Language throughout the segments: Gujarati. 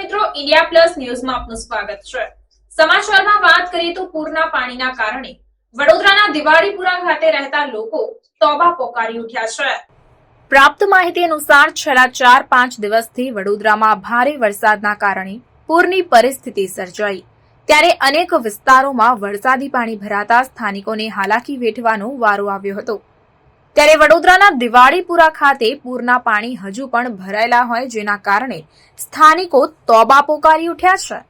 ઇન્ડિયા પ્લસ ન્યૂઝમાં આપનું સ્વાગત છે. સમાચારમાં વાત કરીએ તો પૂરના પાણીના કારણે. વડોદરાના દિવાળીપુરા ખાતે રહેતા લોકો તોબા પોકારી ઉઠ્યા છે. પ્રાપ્ત માહિતી અનુસાર છેલ્લા ચાર પાંચ દિવસથી વડોદરામાં ભારે વરસાદના કારણે પૂરની પરિસ્થિતિ સર્જાઈ. ત્યારે અનેક વિસ્તારોમાં વરસાદી પાણી ભરાતા સ્થાનિકોને હાલાકી વેઠવાનો વારો આવ્યો હતો. ત્યારે વડોદરાના દિવાળીપુરા ખાતે પૂરના પાણી હજુ પણ ભરાયેલા હોય જેના કારણે સ્થાનિકો તોબા પોકારી ઉઠ્યા છે.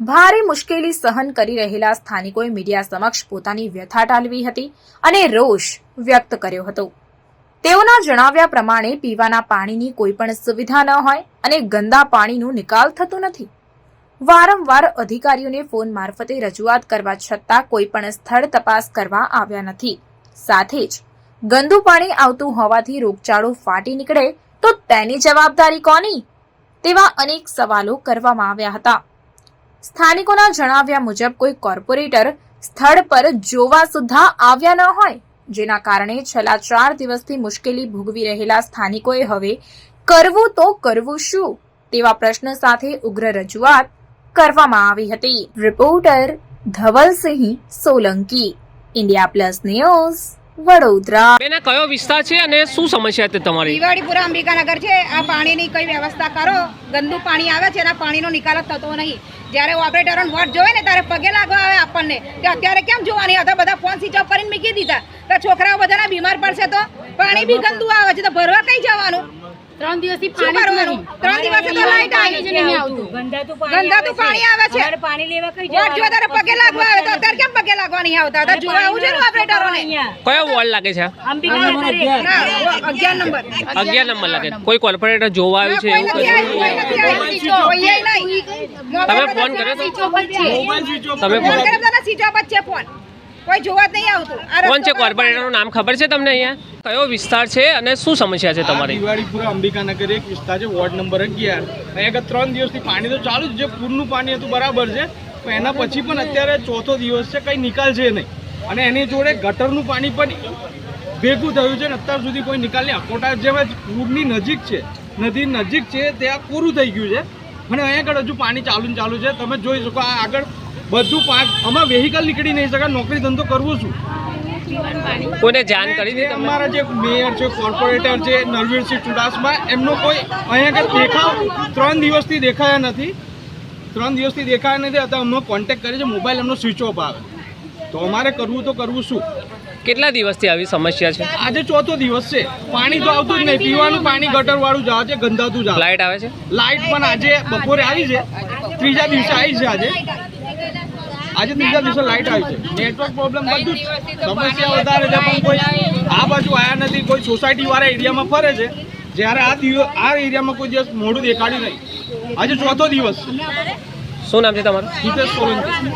ભારે મુશ્કેલી સહન કરી રહેલા સ્થાનિકોએ મીડિયા સમક્ષ પોતાની વ્યથા ટાલવી હતી અને રોષ વ્યક્ત કર્યો હતો. તેઓના જણાવ્યા પ્રમાણે પીવાના પાણીની કોઈ પણ સુવિધા ન હોય અને ગંદા પાણીનો નિકાલ થતો નથી. વારંવાર અધિકારીઓને ફોન મારફતે રજૂઆત કરવા છતાં કોઈ પણ સ્થળ તપાસ કરવા આવ્યા નથી. સાથે જ ગંદુ પાણી આવતું હોવાથી રોગચાળો ફાટી નીકળે તો તેની જવાબદારી કોની? તેવા અનેક સવાલો કરવામાં આવ્યા હતા. સ્થાનિકોના જણાવ્યા મુજબ કોઈ કોર્પોરેટર સ્થળ પર જોવા સુધા આવ્યા ન હોય, જેના કારણે છેલ્લા ચાર દિવસથી મુશ્કેલી ભોગવી રહેલા સ્થાનિકોએ હવે કરવું તો કરવું શું? તેવા પ્રશ્ન સાથે ઉગ્ર રજૂઆત કરવામાં આવી હતી. Reporter Dhavalsinh Solanki, India plus news. Vadodara. બેન આ કયો વિસ્તાર છે અને શું સમસ્યા છે તમારી? દિવાળીપુરા અંબિકાનગર છે. આ પાણીની કઈ વ્યવસ્થા કરો. ગંદુ પાણી આવે છે એના પાણીનો નિકાલ જ થતો નહીં. જ્યારે ઓપરેટરો વોટ જોવે ને ત્યારે પગે લાગવા આવે આપણને કે અત્યારે કેમ જોવાની? હતા બધા ફોન સ્વિચ ઓફ કરીને મૂકી દીધા. તો છોકરાઓ બધાના બીમાર પડશે તો? પાણી બી ગંદુ આવે છે તો ભરવા કઈ જવાનું? ત્રણ દિવસથી શું કરવાનું? ત્રણ દિવસે તો લાઈટ આવી જ નહીં આવતું. ગંદાતું પાણી આવે છે. પાણી લેવા કઈ વોટ જોવા તારે પગે લાગવા આવે તો અત્યારે કેમ પગે લાગવા નહીં આવતા? તો જોવા આવું છે ને ઓપરેટરોને કયો વોલ લાગે છે? અંબિકા ના અગિયાર નંબર. અગિયાર નંબર લાગે. કોઈ કોર્પોરેટર જોવા આવ્યું છે એવું. તમે ફોન કર્યો તો તમે ફોન ફોન તો સ્વિચ ઓફ છે. ફોન કોઈ જોવા જ નહીં આવતું. કોણ છે કોર્પોરેટરનું નામ ખબર છે તમને અહીંયા? કયો વિસ્તાર છે અને શું સમસ્યા છે તમારી? દિવાળીપુરા અંબિકાનગર એક વિસ્તાર છે વોર્ડ નંબર અગિયાર. અહીંયા આગળ ત્રણ દિવસથી પાણી તો ચાલુ જ છે પૂરનું પાણી હતું બરાબર છે. પણ એના પછી પણ અત્યારે ચોથો દિવસ છે કંઈ નિકાલ છે નહીં. અને એની જોડે ગટરનું પાણી પણ ભેગું થયું છે ને અત્યાર સુધી કોઈ નિકાલ નહીં. અકોટા જેમ જ પૂરની નજીક છે નદી નજીક છે ત્યાં પૂરું થઈ ગયું છે. અને અહીંયા આગળ હજુ પાણી ચાલુ ચાલુ છે. તમે જોઈ શકો આ આગળ બધું પાક અમારે વેહિકલ નીકળી નહીં શકે નોકરી ધંધો કરવું છું કોને જાણ કરી દે અમારા જે મેયર છે કોર્પોરેટર છે નરવીરસિંહ ચુડાસમા એમનો કોઈ અહીંયા આગળ દેખાવ ત્રણ દિવસથી દેખાયા નથી. ત્રણ દિવસથી દેખાયા નથી અત્યારે અમને કોન્ટેક્ટ કરે છે મોબાઈલ એમનો સ્વિચ ઓફ આવે. તો અમારે કરવું તો કરવું શું? કેટલા દિવસથી આવી સમસ્યા છે? આજે ચોથો દિવસ છે. પાણી તો આવતું જ નહીં. પીવાનું પાણી ગટર વાળું જ આવે છે ગંધાતું જ આવે. લાઇટ આવે છે? લાઇટ પણ આજે બપોરે આવી છે. ત્રીજા દિવસે આવી છે આજે. આજે બીજા દિવસે લાઇટ આવી છે. નેટવર્ક પ્રોબ્લેમ બધું સમસ્યા વધારે છે પણ કોઈ આ બાજુ આવ્યા નથી કોઈ સોસાયટી વાળા એરિયામાં ફરે છે. જ્યારે આ દિવસ આ એરિયામાં કોઈ દિવસ મોઢું દેખાડ્યું નહીં. આજે ચોથો દિવસ. શું નામ છે તમારું? હિતેશ સોલંકી.